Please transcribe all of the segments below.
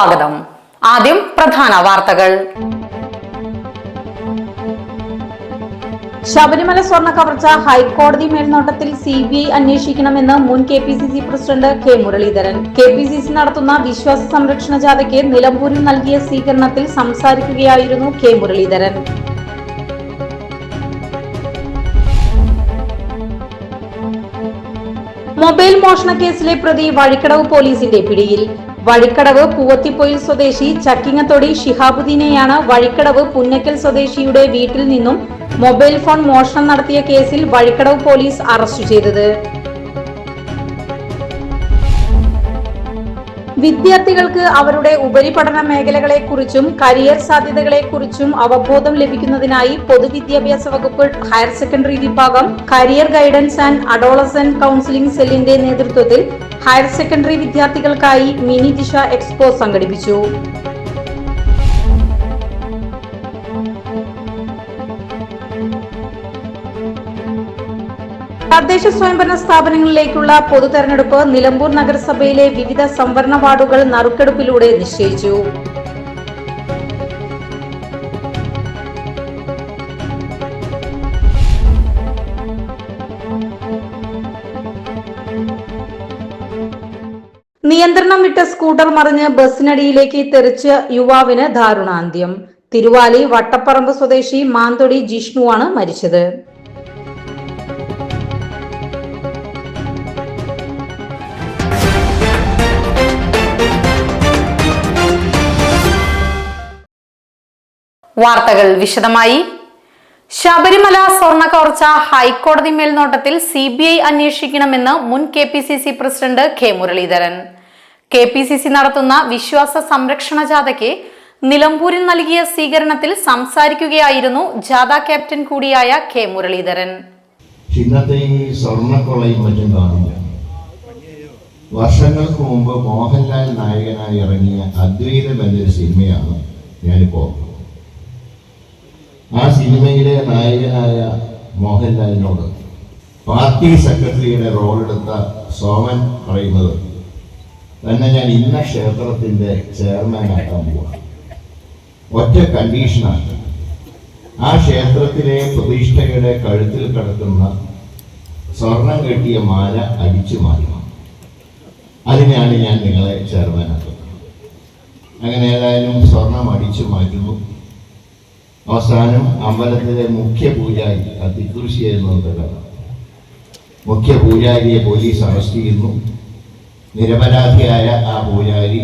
സ്വാഗതം. ആദ്യം പ്രധാന വാർത്തകൾ. ശബരിമല സ്വർണ കവർച്ച ഹൈക്കോടതി മേൽനോട്ടത്തിൽ സി ബി ഐ അന്വേഷിക്കണമെന്ന് മുൻ K P C C president K Muraleedharan. K P C C നടത്തുന്ന വിശ്വാസ സംരക്ഷണ ജാഥയ്ക്ക് നിലമ്പൂരിൽ നൽകിയ സ്വീകരണത്തിൽ സംസാരിക്കുകയായിരുന്നു കെ മുരളീധരൻ. മൊബൈൽ മോഷണ കേസിലെ പ്രതി വഴിക്കടവ് പോലീസിന്റെ പിടിയിൽ. വഴിക്കടവ് പൂവത്തിപ്പൊയിൽ സ്വദേശി ചക്കിങ്ങത്തൊടി ഷിഹാബുദ്ദീനെയാണ് വഴിക്കടവ് പുന്നക്കൽ സ്വദേശിയുടെ വീട്ടിൽ നിന്നും മൊബൈൽ ഫോൺ മോഷണം നടത്തിയ കേസിൽ വഴിക്കടവ് പോലീസ് അറസ്റ്റ് ചെയ്തത്. വിദ്യാർത്ഥികൾക്ക് അവരുടെ ഉപരിപഠന മേഖലകളെക്കുറിച്ചും കരിയർ സാധ്യതകളെക്കുറിച്ചും അവബോധം ലഭിക്കുന്നതിനായി പൊതുവിദ്യാഭ്യാസ വകുപ്പ് ഹയർ സെക്കൻഡറി വിഭാഗം career guidance and adolescent counselling സെല്ലിന്റെ നേതൃത്വത്തിൽ ഹയർ സെക്കൻഡറി വിദ്യാർത്ഥികൾക്കായി മിനി ദിശ എക്സ്പോ സംഘടിപ്പിച്ചു. തദ്ദേശ സ്വയംഭരണ സ്ഥാപനങ്ങളിലേക്കുള്ള പൊതു തെരഞ്ഞെടുപ്പ് നിലമ്പൂർ നഗരസഭയിലെ വിവിധ സംവരണ വാർഡുകൾ നറുക്കെടുപ്പിലൂടെ നിശ്ചയിച്ചു. നിയന്ത്രണം വിട്ട സ്കൂട്ടർ മറിഞ്ഞ് ബസ്സിനടിയിലേക്ക് തെറിച്ച യുവാവിന് ദാരുണാന്ത്യം. തിരുവാലി വട്ടപ്പറമ്പ് സ്വദേശി മാന്തൊടി ജിഷ്ണുവാണ് മരിച്ചത്. വാർത്തകൾ വിശദമായി. ശബരിമല സ്വർണ കവർച്ച ഹൈക്കോടതി മേൽനോട്ടത്തിൽ സി ബി ഐ അന്വേഷിക്കണമെന്ന് മുൻ K P C C president K Muraleedharan. K P C C നടത്തുന്ന വിശ്വാസ സംരക്ഷണ ജാഥയ്ക്ക് നിലമ്പൂരിൽ നൽകിയ സ്വീകരണത്തിൽ സംസാരിക്കുകയായിരുന്നു ജാഥ ക്യാപ്റ്റൻ കൂടിയായ കെ മുരളീധരൻ. ഇന്നത്തെ ഈ സ്വർണക്കൊളയും മറ്റും കാണില്ല. വർഷങ്ങൾക്ക് മുമ്പ് മോഹൻലാൽ നായകനായി ഇറങ്ങിയ അദ്വൈതം എന്നൊരു സിനിമയാണ് ഞാനിപ്പോൾ ആ സിനിമയിലെ നായകനായ മോഹൻലാലിനോട് പാർട്ടി സെക്രട്ടറിയുടെ എടുത്ത സോമൻ പറയുന്നത് തന്നെ ഞാൻ ഇന്ന ക്ഷേത്രത്തിന്റെ ചെയർമാനാക്കാൻ പോവാ. ഒറ്റ കണ്ടീഷനാണ് ആ ക്ഷേത്രത്തിലെ പ്രതിഷ്ഠയുടെ കഴുത്തിൽ കിടക്കുന്ന സ്വർണം കെട്ടിയ മാല അടിച്ചു മാറ്റണം. അതിനെയാണ് ഞാൻ നിങ്ങളെ ചെയർമാനാക്കുന്നത് അങ്ങനെ ഏതായാലും സ്വർണം അടിച്ചു മാറ്റുന്നു. അവസാനം അമ്പലത്തിലെ മുഖ്യ പൂജാരി അതികൃഷി എന്നത് മുഖ്യ പൂജാരിയെ പോലീസ് അറസ്റ്റ് ചെയ്യുന്നു. നിരപരാധിയായ ആ പൂജാരി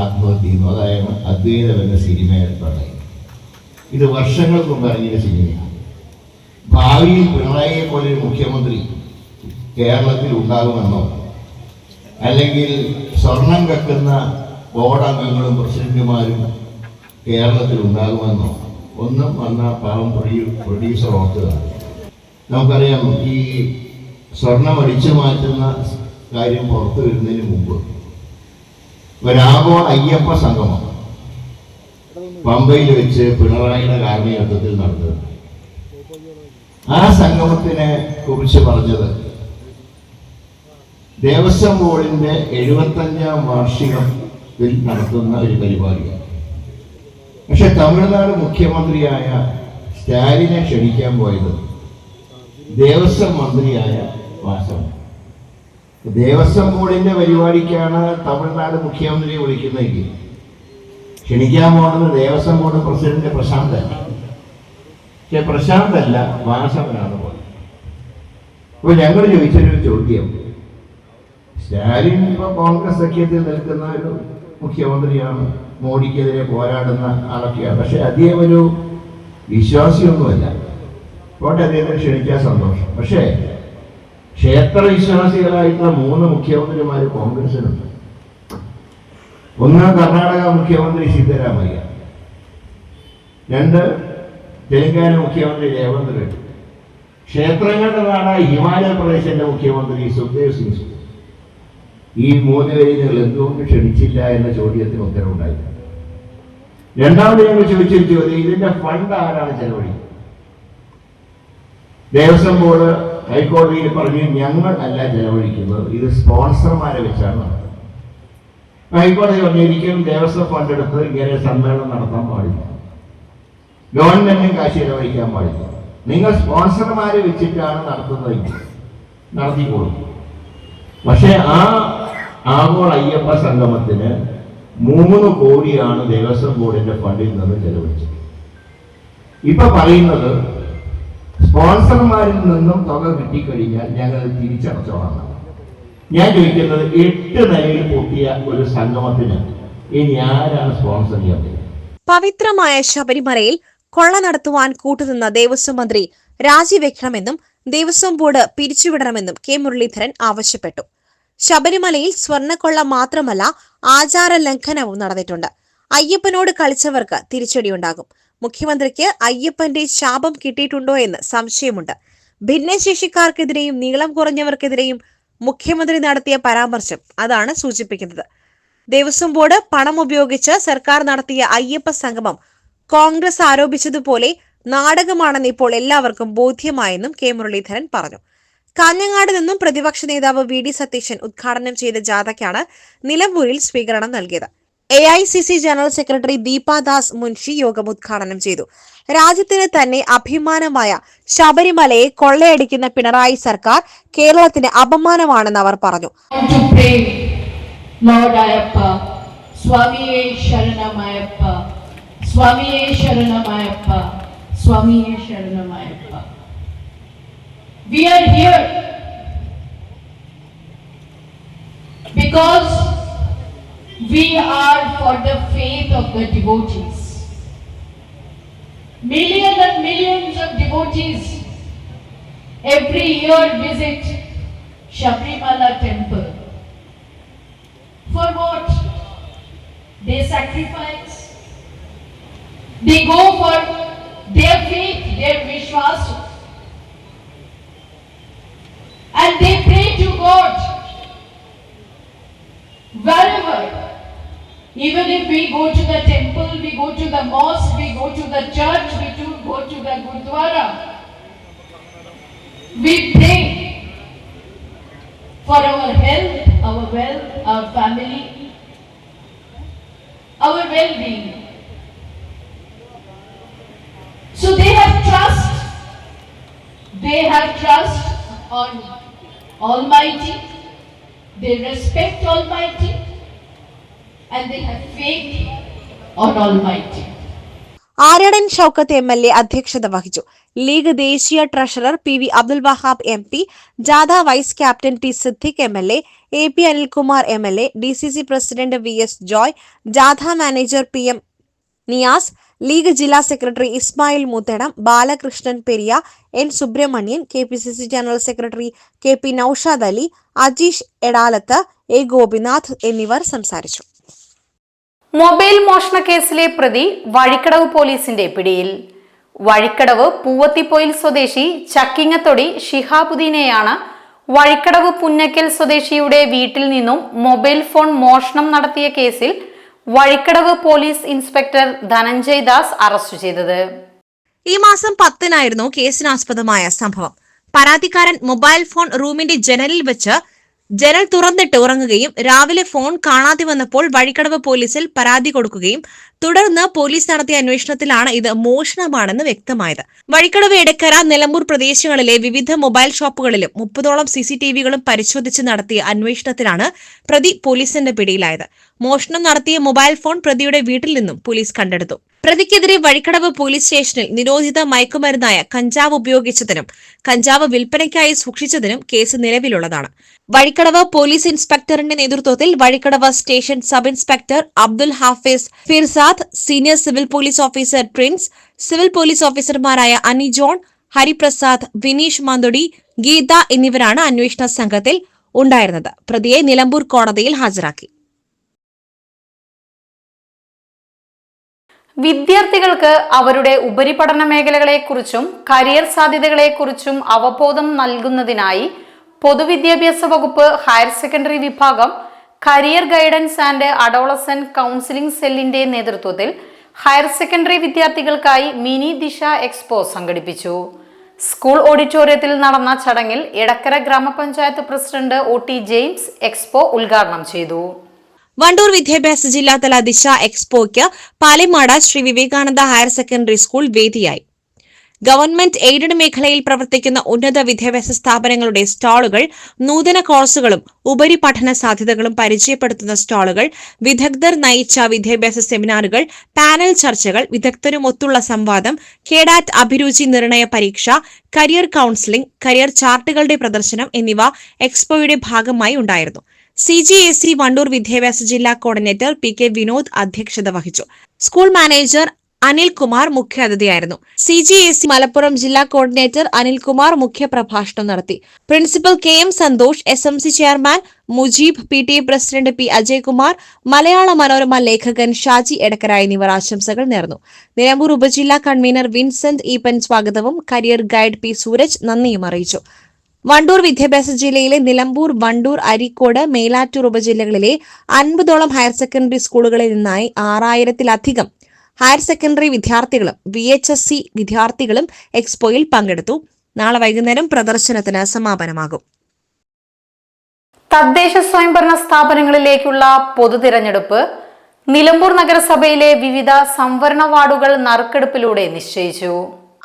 ആത്മഹത്യ ചെയ്യുന്നു. അതായത് അദ്വൈതം എന്ന സിനിമയുടെ പറയുന്നത് ഇത് വർഷങ്ങൾക്ക് മുമ്പ് ഇറങ്ങിയ സിനിമയാണ്. ഭാവിയിൽ പിണറായിയെ പോലെ ഒരു മുഖ്യമന്ത്രി കേരളത്തിൽ ഉണ്ടാകുമെന്നോ അല്ലെങ്കിൽ സ്വർണം കക്കുന്ന ബോർഡ് അംഗങ്ങളും പ്രസിഡന്റുമാരും കേരളത്തിൽ ഉണ്ടാകുമെന്നോ ഒന്നും വന്ന പാവം പ്രൊഡ്യൂ പ്രൊഡ്യൂസർ ഓർക്കുക നമുക്കറിയാം ഈ സ്വർണം അടിച്ചു മാറ്റുന്ന കാര്യം പുറത്തു വരുന്നതിന് മുമ്പ് ഒരാഗോള അയ്യപ്പ സംഗമം പമ്പയിൽ വെച്ച് പിണറായിയുടെ കാർമ്മികത്വത്തിൽ നടന്നത്. ആ സംഗമത്തിനെ കുറിച്ച് പറഞ്ഞത് ദേവസ്വം ബോർഡിന്റെ എഴുപത്തഞ്ചാം വാർഷികത്തിൽ നടത്തുന്ന ഒരു പരിപാടിയാണ്. പക്ഷെ തമിഴ്നാട് മുഖ്യമന്ത്രിയായ സ്റ്റാലിനെ ക്ഷണിക്കാൻ പോയത് ദേവസ്വം മന്ത്രിയായ വാസവൻ. ദേവസ്വം ബോർഡിന്റെ പരിപാടിക്കാണ് തമിഴ്നാട് മുഖ്യമന്ത്രിയെ വിളിക്കുന്നതെങ്കിൽ ക്ഷണിക്കാൻ പോകുന്നത് ദേവസ്വം ബോർഡ് പ്രസിഡന്റ് പ്രശാന്ത് അല്ല പക്ഷെ പ്രശാന്ത് അല്ല വാസവനാണ് പോയത്. അപ്പൊ ഞങ്ങൾ ചോദിച്ചൊരു ചോദ്യം. സ്റ്റാലിൻ ഇപ്പൊ കോൺഗ്രസ് സഖ്യത്തിൽ നിൽക്കുന്ന ഒരു മുഖ്യമന്ത്രിയാണ്. മോഡിക്കെതിരെ പോരാടുന്ന ആളൊക്കെയാണ്. പക്ഷെ അദ്ദേഹം ഒരു വിശ്വാസിയൊന്നുമല്ല. പോട്ടെ അദ്ദേഹത്തിന് ക്ഷണിക്കാൻ സന്തോഷം. പക്ഷേ ക്ഷേത്ര വിശ്വാസികളായിട്ടുള്ള മൂന്ന് മുഖ്യമന്ത്രിമാർ കോൺഗ്രസിനുണ്ട് ഒന്ന് കർണാടക മുഖ്യമന്ത്രി സിദ്ധരാമയ്യ. രണ്ട് തെലങ്കാന മുഖ്യമന്ത്രി രേവന്ത് റെഡ്ഡി. ക്ഷേത്രങ്ങളുടെ നാടായ ഹിമാചൽ പ്രദേശിന്റെ മുഖ്യമന്ത്രി സുഖ്ദേവ് സിംഗ് സുഖ് ഈ മൂന്ന് പേരെ എന്തുകൊണ്ട് ക്ഷണിച്ചില്ല എന്ന ചോദ്യത്തിന് ഉത്തരവുണ്ടായി. രണ്ടാമത് ഞങ്ങൾ ചോദിച്ചൊരു ചോദ്യം ഇതിന്റെ ഫണ്ട് ആരാണ് ചെലവഴിക്കുന്നത് ദേവസ്വം ബോർഡ് ഹൈക്കോടതിയിൽ പറഞ്ഞു ഞങ്ങൾ അല്ല ചെലവഴിക്കുന്നത് ഇത് സ്പോൺസർമാരെ വെച്ചാണ് ഹൈക്കോടതി പറഞ്ഞു ഒരിക്കലും ദേവസ്വം ഫണ്ട് എടുത്ത് ഇങ്ങനെ സമ്മേളനം നടത്താൻ പാടില്ല. ഗവൺമെന്റിനും കാശ് ചെലവഴിക്കാൻ പാടില്ല. നിങ്ങൾ സ്പോൺസർമാരെ വെച്ചിട്ടാണ് നടത്തുന്നതെങ്കിൽ നടത്തിക്കോളും. പക്ഷേ ആ ആഗോള അയ്യപ്പ സംഗമത്തിന് മൂന്ന് കോടിയാണ് ദേവസ്വം ബോർഡിന്റെ ഫണ്ടിൽ നിന്ന് ചെലവഴിച്ചത്. ഇപ്പൊ പറയുന്നത് സ്പോൺസർമാരിൽ നിന്നും തുക കിട്ടിക്കഴിഞ്ഞാൽ ഞങ്ങൾ തിരിച്ചടച്ചോളാം. ഞാൻ ചോദിക്കുന്നത് എട്ട് നിലയിൽ പൊട്ടിയ ഒരു സംഗമത്തിന് ഇനി ആരാണ് സ്പോൺസർ ചെയ്യാൻ പവിത്രമായ ശബരിമലയിൽ കൊള്ള നടത്തുവാൻ കൂട്ടുനിന്ന ദേവസ്വം മന്ത്രി രാജിവെക്കണമെന്നും ദേവസ്വം ബോർഡ് പിരിച്ചുവിടണമെന്നും കെ മുരളീധരൻ ആവശ്യപ്പെട്ടു. ശബരിമലയിൽ സ്വർണക്കൊള്ള മാത്രമല്ല ആചാര ലംഘനവും നടന്നിട്ടുണ്ട്. അയ്യപ്പനോട് കളിച്ചവർക്ക് തിരിച്ചടിയുണ്ടാകും. മുഖ്യമന്ത്രിക്ക് അയ്യപ്പന്റെ ശാപം കിട്ടിയിട്ടുണ്ടോ എന്ന് സംശയമുണ്ട്. ഭിന്നശേഷിക്കാർക്കെതിരെയും നീളം കുറഞ്ഞവർക്കെതിരെയും മുഖ്യമന്ത്രി നടത്തിയ പരാമർശം അതാണ് സൂചിപ്പിക്കുന്നത്. ദേവസ്വം ബോർഡ് പണം ഉപയോഗിച്ച് സർക്കാർ നടത്തിയ അയ്യപ്പ സംഗമം കോൺഗ്രസ് ആരോപിച്ചതുപോലെ നാടകമാണെന്ന് ഇപ്പോൾ എല്ലാവർക്കും ബോധ്യമായെന്നും കെ മുരളീധരൻ പറഞ്ഞു. കാഞ്ഞങ്ങാട് നിന്നും പ്രതിപക്ഷ നേതാവ് വി ഡി സതീശൻ ഉദ്ഘാടനം ചെയ്ത ജാഥയ്ക്കാണ് നിലമ്പൂരിൽ സ്വീകരണം നൽകിയത്. A I C C general secretary Deepa Das Munshi യോഗം ഉദ്ഘാടനം ചെയ്തു. രാജ്യത്തിന് തന്നെ അഭിമാനമായ ശബരിമലയെ കൊള്ളയടിക്കുന്ന പിണറായി സർക്കാർ കേരളത്തിന് അപമാനമാണെന്ന് അവർ പറഞ്ഞു. We are here. We are for the faith of the devotees. Millions and millions of devotees every year visit Shabrimala temple. For what? They sacrifice. They go for their faith, their vishwas. And they pray to God. Wherever. Even if we go to the temple, we go to the mosque, we go to the church, we do go to the gurdwara. We pray for our health, our wealth, our family, our well being. So they have trust. They have trust on Almighty. They respect Almighty. And. Aryadan Shoukath M L A അധ്യക്ഷത വഹിച്ചു league ദേശീയ treasurer P V Abdul Wahab M P ജാഥ vice captain T Siddique M L A A P Anilkumar M L A D C C president V S Joy ജാഥ manager P M Niyas league ജില്ലാ secretary Ismail Muthedam Balakrishnan Periya N Subramanian K P C C general secretary K P Noushad Ali Ajeesh Edalath A Gopinath എന്നിവർ സംസാരിച്ചു mobile മോഷണ കേസിലെ പ്രതി വഴിക്കടവ് പോലീസിന്റെ പിടിയിൽ. വഴിക്കടവ് പൂവത്തിപ്പൊയിൽ സ്വദേശി ചക്കിങ്ങത്തൊടി ഷിഹാബുദ്ദീനെയാണ് വഴിക്കടവ് പുന്നക്കൽ സ്വദേശിയുടെ വീട്ടിൽ നിന്നും മൊബൈൽ ഫോൺ മോഷണം നടത്തിയ കേസിൽ Vazhikkadavu police inspector Dhananjay Das arrest ചെയ്തത്. ഈ മാസം പത്തിനായിരുന്നു കേസിനാസ്പദമായ സംഭവം. പരാതിക്കാരൻ മൊബൈൽ ഫോൺ റൂമിന്റെ ജനലിൽ വെച്ച് ജനൽ തുറന്നിട്ട് ഉറങ്ങുകയും രാവിലെ ഫോൺ കാണാതെ വന്നപ്പോൾ വഴിക്കടവ് പോലീസിൽ പരാതി കൊടുക്കുകയും തുടർന്ന് പോലീസ് നടത്തിയ അന്വേഷണത്തിലാണ് ഇത് മോഷണമാണെന്ന് വ്യക്തമായത്. വഴിക്കടവ് എടക്കര നിലമ്പൂർ പ്രദേശങ്ങളിലെ വിവിധ മൊബൈൽ ഷോപ്പുകളിലും മുപ്പതോളം സി സി ടി പരിശോധിച്ച് നടത്തിയ അന്വേഷണത്തിലാണ് പ്രതി പോലീസിന്റെ പിടിയിലായത്. മോഷണം നടത്തിയ മൊബൈൽ ഫോൺ പ്രതിയുടെ വീട്ടിൽ നിന്നും പോലീസ് കണ്ടെടുത്തു. പ്രതിക്കെതിരെ വഴിക്കടവ് പോലീസ് സ്റ്റേഷനിൽ നിരോധിത മയക്കുമരുന്നായ കഞ്ചാവ് ഉപയോഗിച്ചതിനും കഞ്ചാവ് വിൽപ്പനയ്ക്കായി സൂക്ഷിച്ചതിനും കേസ് നിലവിലുള്ളതാണ്. വഴിക്കടവ് പോലീസ് ഇൻസ്പെക്ടറിന്റെ നേതൃത്വത്തിൽ Vazhikkadavu station sub inspector Abdul Hafis Firsad senior civil police officer Prince civil police ഓഫീസർമാരായ അനി ജോൺ ഹരിപ്രസാദ് വിനീഷ് മാന്തൊടി ഗീത എന്നിവരാണ് അന്വേഷണ സംഘത്തിൽ ഉണ്ടായിരുന്നത്. പ്രതിയെ നിലമ്പൂർ കോടതിയിൽ ഹാജരാക്കി. വിദ്യാർത്ഥികൾക്ക് അവരുടെ ഉപരിപഠന മേഖലകളെക്കുറിച്ചും കരിയർ സാധ്യതകളെക്കുറിച്ചും അവബോധം നൽകുന്നതിനായി പൊതുവിദ്യാഭ്യാസ വകുപ്പ് ഹയർ സെക്കൻഡറി വിഭാഗം career guidance and adolescent counselling സെല്ലിന്റെ നേതൃത്വത്തിൽ ഹയർ സെക്കൻഡറി വിദ്യാർത്ഥികൾക്കായി മിനി ദിശ എക്സ്പോ സംഘടിപ്പിച്ചു. സ്കൂൾ ഓഡിറ്റോറിയത്തിൽ നടന്ന ചടങ്ങിൽ എടക്കര ഗ്രാമപഞ്ചായത്ത് president O T James expo ഉദ്ഘാടനം ചെയ്തു. വണ്ടൂർ വിദ്യാഭ്യാസ ജില്ലാതല Disha എക്സ്പോയ്ക്ക് Palemad Sree Vivekananda higher secondary school വേദിയായി. ഗവൺമെന്റ് എയ്ഡഡ് മേഖലയിൽ പ്രവർത്തിക്കുന്ന ഉന്നത വിദ്യാഭ്യാസ സ്ഥാപനങ്ങളുടെ സ്റ്റാളുകൾ നൂതന കോഴ്സുകളും ഉപരിപഠന സാധ്യതകളും പരിചയപ്പെടുത്തുന്ന സ്റ്റാളുകൾ വിദഗ്ധർ നയിച്ച വിദ്യാഭ്യാസ സെമിനാറുകൾ പാനൽ ചർച്ചകൾ വിദഗ്ധരുമൊത്തുള്ള സംവാദം കേഡാറ്റ് അഭിരുചി നിർണയ പരീക്ഷ കരിയർ കൌൺസിലിംഗ് കരിയർ ചാർട്ടുകളുടെ പ്രദർശനം എന്നിവ എക്സ്പോയുടെ ഭാഗമായി ഉണ്ടായിരുന്നു. C G S C Wandoor വിദ്യാഭ്യാസ ജില്ലാ കോർഡിനേറ്റർ പി കെ വിനോദ് അധ്യക്ഷത വഹിച്ചു. സ്കൂൾ മാനേജർ അനിൽകുമാർ മുഖ്യാതിഥിയായിരുന്നു. സി ജി എസ് മലപ്പുറം ജില്ലാ കോർഡിനേറ്റർ അനിൽകുമാർ മുഖ്യപ്രഭാഷണം നടത്തി. Principal K M Santhosh S M C chairman Mujeeb P T A president P Ajaykumar Malayala Manorama ലേഖകൻ ഷാജി എടക്കര എന്നിവർ ആശംസകൾ നേർന്നു. നിലമ്പൂർ ഉപജില്ലാ കൺവീനർ വിൻസെന്റ് ഈപ്പൻ സ്വാഗതവും കരിയർ ഗൈഡ് പി സൂരജ് നന്ദിയും അറിയിച്ചു. വണ്ടൂർ വിദ്യാഭ്യാസ ജില്ലയിലെ നിലമ്പൂർ വണ്ടൂർ അരീക്കോട് മേലാറ്റൂർ ഉപജില്ലകളിലെ അൻപതോളം ഹയർ സെക്കൻഡറി സ്കൂളുകളിൽ നിന്നായി ആറായിരത്തിലധികം ഹയർ സെക്കൻഡറി വിദ്യാർത്ഥികളും വി എച്ച് എസ് സി വിദ്യാർത്ഥികളും എക്സ്പോയിൽ പങ്കെടുത്തു. നാളെ വൈകുന്നേരം പ്രദർശനത്തിന് സമാപനമാകും. തദ്ദേശ സ്വയംഭരണ സ്ഥാപനങ്ങളിലേക്കുള്ള പൊതു തിരഞ്ഞെടുപ്പ് നിലമ്പൂർ നഗരസഭയിലെ വിവിധ സംവരണ വാർഡുകൾ നറുക്കെടുപ്പിലൂടെ നിശ്ചയിച്ചു.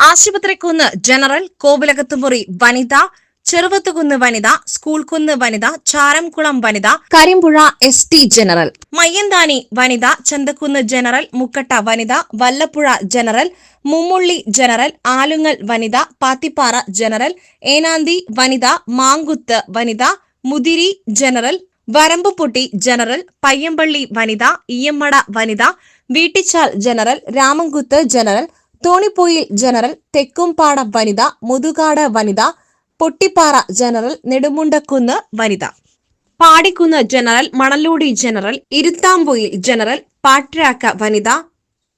ആശുപത്രിക്കുന്ന് ജനറൽ കോവിലകത്തുമുറി വനിത ചെറുവത്തുകുന്ന് വനിത സ്കൂൾകുന്ന് വനിത ചാരംകുളം വനിത Karimpuzha S T general. Mayyanthani വനിത ചന്തക്കുന്ന് ജനറൽ മുക്കട്ട വനിത വല്ലപ്പുഴ ജനറൽ മുമ്മുള്ളി ജനറൽ ആലുങ്ങൽ വനിത പാത്തിപ്പാറ ജനറൽ ഏനാന്തി വനിത മാങ്കുത്ത് വനിത മുതിരി ജനറൽ വരമ്പുപൊട്ടി ജനറൽ പയ്യമ്പള്ളി വനിത ഇയമ്മട വനിത Veettichal general Ramankuthu general Thonippoyil general Thekkumpada വനിത മുതുകാട് വനിത പൊട്ടിപ്പാറ ജനറൽ നെടുമുണ്ടക്കുന്ന് വനിത. Padikkunnu general Manaloodi general Iruthampoyil general Patrakka വനിത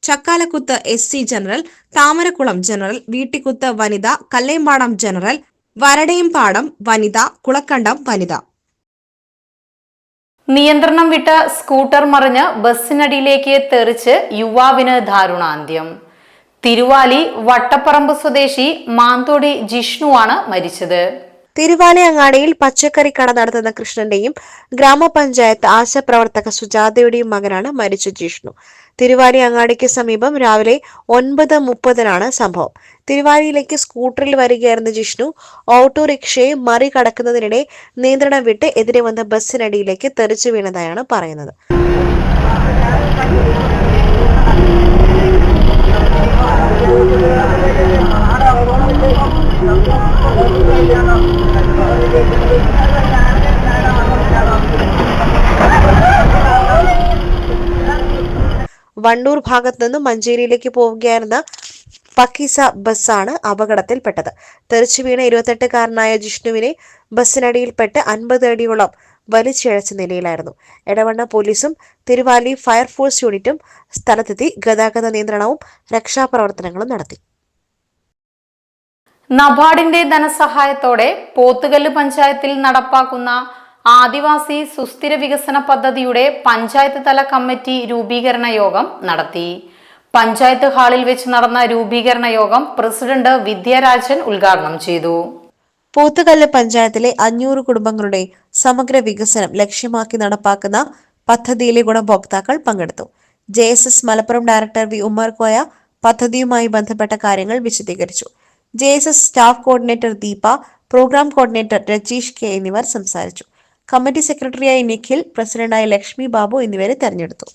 Chakkalakkuthu S C general Thamarakkulam general Veettikkuthu വനിത Kallempadam general Varadempadam വനിത കുളക്കണ്ടം വനിത. നിയന്ത്രണം വിട്ട് സ്കൂട്ടർ മറിഞ്ഞ് ബസ്സിനടിയിലേക്ക് തെറിച്ച് യുവാവിന് ദാരുണാന്ത്യം. തിരുവാലി വട്ടപ്പറമ്പ് സ്വദേശി മാന്തോടി ജിഷ്ണുവാണ് മരിച്ചത്. തിരുവാലി അങ്ങാടിയിൽ പച്ചക്കറി കട നടത്തുന്ന കൃഷ്ണന്റെയും ഗ്രാമപഞ്ചായത്ത് ആശപ്രവർത്തക സുജാതയുടെയും മകനാണ് മരിച്ച ജിഷ്ണു. തിരുവാലി അങ്ങാടിക്ക് സമീപം രാവിലെ ഒൻപത് മുപ്പതിനാണ് സംഭവം. തിരുവാലിയിലേക്ക് സ്കൂട്ടറിൽ വരികയായിരുന്ന ജിഷ്ണു ഓട്ടോറിക്ഷയെ മറികടക്കുന്നതിനിടെ നിയന്ത്രണം വിട്ട് എതിരെ വന്ന ബസ്സിനടിയിലേക്ക് തെറിച്ചു വീണതായാണ് പറയുന്നത്. വണ്ടൂർ ഭാഗത്ത് നിന്ന് മഞ്ചേരിയിലേക്ക് പോവുകയായിരുന്ന പക്കീസ ബസ്സാണ് അപകടത്തിൽപ്പെട്ടത്. തെറിച്ചു വീണ ഇരുപത്തെട്ടുകാരനായ ജിഷ്ണുവിനെ ബസ്സിനടിയിൽപ്പെട്ട് അൻപത് അടിയോളം വലിച്ചിഴച്ച നിലയിലായിരുന്നു. എടവണ്ണ പോലീസും തിരുവാലി ഫയർഫോഴ്സ് യൂണിറ്റും സ്ഥലത്തെത്തി ഗതാഗത നിയന്ത്രണവും രക്ഷാപ്രവർത്തനങ്ങളും നടത്തി. നബാർഡിന്റെ ധനസഹായത്തോടെ പോത്തുകല്ല് പഞ്ചായത്തിൽ നടപ്പാക്കുന്ന ആദിവാസി സുസ്ഥിര വികസന പദ്ധതിയുടെ പഞ്ചായത്ത് തല കമ്മിറ്റി രൂപീകരണ യോഗം നടത്തി. പഞ്ചായത്ത് ഹാളിൽ വെച്ച് നടന്ന രൂപീകരണ യോഗം പ്രസിഡന്റ് വിദ്യാരാജൻ ഉദ്ഘാടനം ചെയ്തു. പോത്തുകല്ല് പഞ്ചായത്തിലെ അഞ്ഞൂറ് കുടുംബങ്ങളുടെ സമഗ്ര വികസനം ലക്ഷ്യമാക്കി നടപ്പാക്കുന്ന പദ്ധതിയിലെ ഗുണഭോക്താക്കൾ പങ്കെടുത്തു. J S S Malappuram director V Ummer Koya പദ്ധതിയുമായി ബന്ധപ്പെട്ട കാര്യങ്ങൾ വിശദീകരിച്ചു. J S S staff coordinator Deepa programme coordinator Rajeesh K എന്നിവർ സംസാരിച്ചു. കമ്മിറ്റി സെക്രട്ടറിയായി നിഖിൽ പ്രസിഡന്റായി ലക്ഷ്മി ബാബു എന്നിവരെ തെരഞ്ഞെടുത്തു.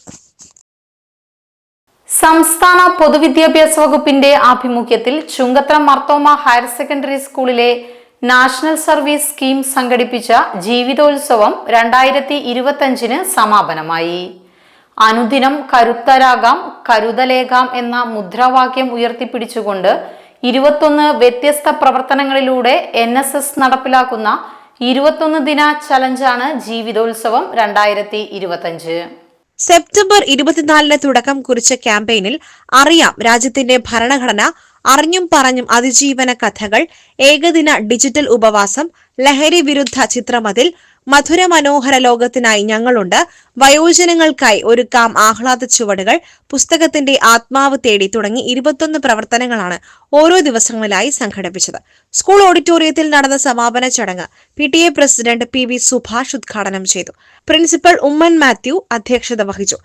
സംസ്ഥാന പൊതുവിദ്യാഭ്യാസ വകുപ്പിന്റെ ആഭിമുഖ്യത്തിൽ ചുങ്കത്ര മർത്തോമ ഹയർ സെക്കൻഡറി സ്കൂളിലെ നാഷണൽ സർവീസ് സ്കീം സംഘടിപ്പിച്ച ജീവിതോത്സവം രണ്ടായിരത്തി ഇരുപത്തഞ്ചിന് സമാപനമായി. അനുദിനം കരുത്തരാകാം കരുതലേകാം എന്ന മുദ്രാവാക്യം ഉയർത്തിപ്പിടിച്ചുകൊണ്ട് ഇരുപത്തൊന്ന് വ്യത്യസ്ത പ്രവർത്തനങ്ങളിലൂടെ എൻ എസ് എസ് നടപ്പിലാക്കുന്ന ഇരുപത്തൊന്ന് ദിന ചലഞ്ചാണ് ജീവിതോത്സവം രണ്ടായിരത്തി ഇരുപത്തഞ്ച് സെപ്റ്റംബർ ഇരുപത്തിനാലിന് തുടക്കം കുറിച്ച ക്യാമ്പയിനിൽ അറിയാം രാജ്യത്തിന്റെ ഭരണഘടന അറിഞ്ഞും പറഞ്ഞും അതിജീവന കഥകൾ ഏകദിന ഡിജിറ്റൽ ഉപവാസം ലഹരി വിരുദ്ധ ചിത്രമതിൽ മധുര മനോഹര ലോകത്തിനായി ഞങ്ങളുണ്ട്. വയോജനങ്ങൾക്കായി ഒരുക്കാം ആഹ്ലാദ ചുവടുകൾ. പുസ്തകത്തിന്റെ ആത്മാവ് തേടി തുടങ്ങി ഇരുപത്തൊന്ന് പ്രവർത്തനങ്ങളാണ് ഓരോ ദിവസങ്ങളിലായി സംഘടിപ്പിച്ചത്. സ്കൂൾ ഓഡിറ്റോറിയത്തിൽ നടന്ന സമാപന ചടങ്ങ് P T A president P V Subhash ഉദ്ഘാടനം ചെയ്തു. പ്രിൻസിപ്പൽ ഉമ്മൻ മാത്യു അധ്യക്ഷത വഹിച്ചു.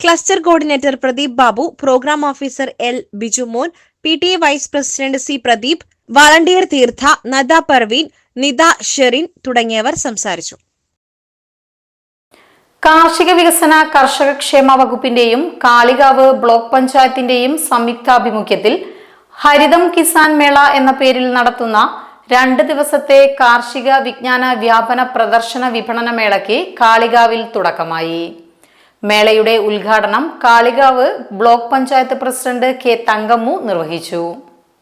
Cluster coordinator Pradeep Babu programme officer L Bijumon P T A vice president C Pradeep volunteer Theertha Nada Parveen Nitha Sherin തുടങ്ങിയവർ സംസാരിച്ചു. കാർഷിക വികസന കർഷക ക്ഷേമ വകുപ്പിന്റെയും കാളികാവ് ബ്ലോക്ക് പഞ്ചായത്തിന്റെയും സംയുക്താഭിമുഖ്യത്തിൽ ഹരിതം കിസാൻ മേള എന്ന പേരിൽ നടത്തുന്ന രണ്ട് ദിവസത്തെ കാർഷിക വിജ്ഞാന വ്യാപന പ്രദർശന വിപണന മേളയ്ക്ക് കാളികാവിൽ തുടക്കമായി. മേളയുടെ ഉദ്ഘാടനം Kalikavu block panchayat president K Thankammu നിർവഹിച്ചു.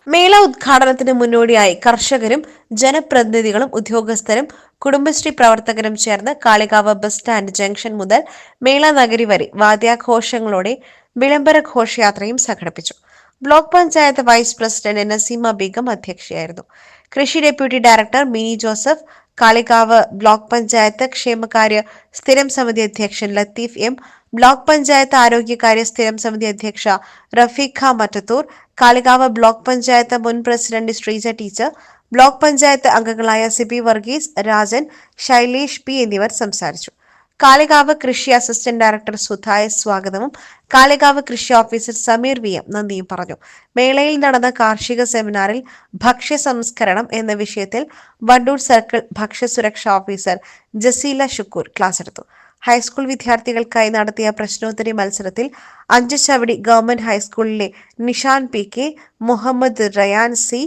മേള ഉദ്ഘാടനത്തിന് മുന്നോടിയായി കർഷകരും ജനപ്രതിനിധികളും ഉദ്യോഗസ്ഥരും കുടുംബശ്രീ പ്രവർത്തകരും ചേർന്ന് കാളികാവ് ബസ് സ്റ്റാൻഡ് ജംഗ്ഷൻ മുതൽ മേള നഗരി വരെ വാദ്യാഘോഷങ്ങളോടെ വിളംബര ഘോഷയാത്രയും സംഘടിപ്പിച്ചു. Block panchayat vice president Naseema Begum അധ്യക്ഷയായിരുന്നു. കൃഷി deputy director Mini Joseph Kalikavu block panchayat ക്ഷേമകാര്യ സ്ഥിരം സമിതി അധ്യക്ഷൻ ലത്തീഫ് എം. ബ്ലോക്ക് പഞ്ചായത്ത് ആരോഗ്യകാര്യ സ്ഥിരം സമിതി അധ്യക്ഷ റഫീഖ മറ്റത്തൂർ കാളികാവ് ബ്ലോക്ക് പഞ്ചായത്ത് മുൻ president Sreeja teacher block panchayat അംഗങ്ങളായ സിബി വർഗീസ് രാജൻ ശൈലേഷ് പി എന്നിവർ സംസാരിച്ചു. കാളികാവ് കൃഷി അസിസ്റ്റന്റ് ഡയറക്ടർ സുധായ സ്വാഗതവും കാളികാവ് കൃഷി ഓഫീസർ സമീർ വി എം നന്ദിയും പറഞ്ഞു. മേളയിൽ നടന്ന കാർഷിക സെമിനാറിൽ ഭക്ഷ്യ സംസ്കരണം എന്ന വിഷയത്തിൽ വണ്ടൂർ സർക്കിൾ ഭക്ഷ്യ സുരക്ഷാ ഓഫീസർ ജസീല ഷുക്കൂർ ക്ലാസ് എടുത്തു. ഹൈസ്കൂൾ വിദ്യാർത്ഥികൾക്കായി നടത്തിയ പ്രശ്നോത്തരി മത്സരത്തിൽ അഞ്ചു ചവടി ഗവൺമെന്റ് ഹൈസ്കൂളിലെ Nishan P K Muhammad Rayan C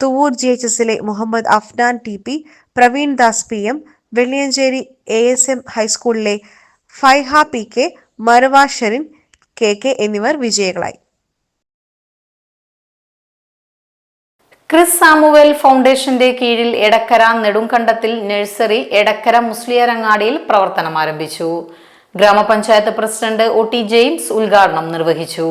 Thuvvur G H എസിലെ Muhammad Afnan T P Praveen Das P M Velliyancheri A S M ഹൈസ്കൂളിലെ Faiha P K Sherin K K എന്നിവർ വിജയികളായി. ക്രിസ് സാമുവേൽ ഫൗണ്ടേഷന്റെ കീഴിൽ എടക്കര നെടുങ്കണ്ടത്തിൽ നഴ്സറി എടക്കര മുസ്ലിയരങ്ങാടിയിൽ പ്രവർത്തനം ആരംഭിച്ചു. ഗ്രാമപഞ്ചായത്ത് പ്രസിഡന്റ് ഒ ടി ജെയിംസ് ഉദ്ഘാടനം നിർവഹിച്ചു.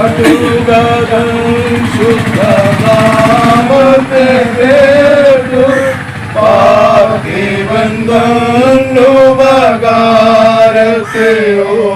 मधुगदं शुद्धकामते हो पातिबन्धं नुपकारसे ओ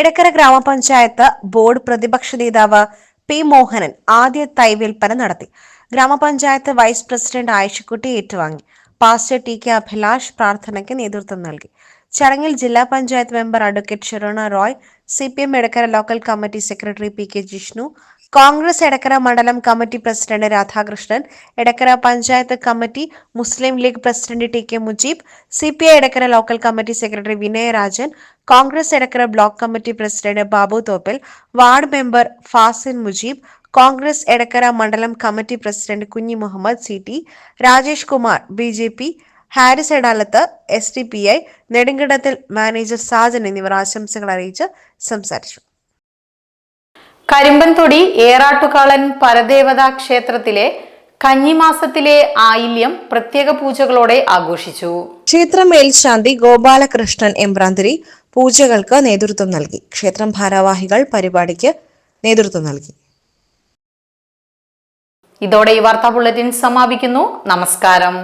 എടക്കര ഗ്രാമപഞ്ചായത്ത് ബോർഡ് പ്രതിപക്ഷ നേതാവ് പി മോഹനൻ ആദ്യ തൈ വിൽപ്പന നടത്തി. ഗ്രാമപഞ്ചായത്ത് വൈസ് പ്രസിഡന്റ് ആയിഷക്കുട്ടി ഏറ്റുവാങ്ങി. പാസ്റ്റർ ടി കെ അഭിലാഷ് പ്രാർത്ഥനയ്ക്ക് നേതൃത്വം നൽകി. ചടങ്ങിൽ ജില്ലാ panchayat member advocate Sherona Roy C P M Edakkara local committee secretary P K Jishnu Congress Edakkara മണ്ഡലം committee president Radhakrishnan Edakkara panchayat committee Muslim League president T K Mujeeb C P I Edakkara local committee secretary Vinayarajan Congress Edakkara block committee president Babu Thoppil ward member Fasin Mujeeb Congress Edakkara മണ്ഡലം committee president Kunhi Muhammad C T Rajesh Kumar B J P Haris Edalath S D P I നെടുങ്കണ്ടത്തിൽ manager Sajan എന്നിവർ ആശംസകൾ അറിയിച്ച് സംസാരിച്ചു. കരിമ്പൻതൊടി ഏറാട്ടുകാളൻ പരദേവതാ ക്ഷേത്രത്തിലെ കഞ്ഞിമാസത്തിലെ ആയില്യം പ്രത്യേക പൂജകളോടെ ആഘോഷിച്ചു. ക്ഷേത്രം മേൽശാന്തി ഗോപാലകൃഷ്ണൻ എംബ്രാന്തിരി പൂജകൾക്ക് നേതൃത്വം നൽകി. ക്ഷേത്രം ഭാരവാഹികൾ പരിപാടിക്ക് നേതൃത്വം നൽകി. ഇതോടെ ഈ വാർത്താ ബുള്ളറ്റിൻ സമാപിക്കുന്നു. നമസ്കാരം.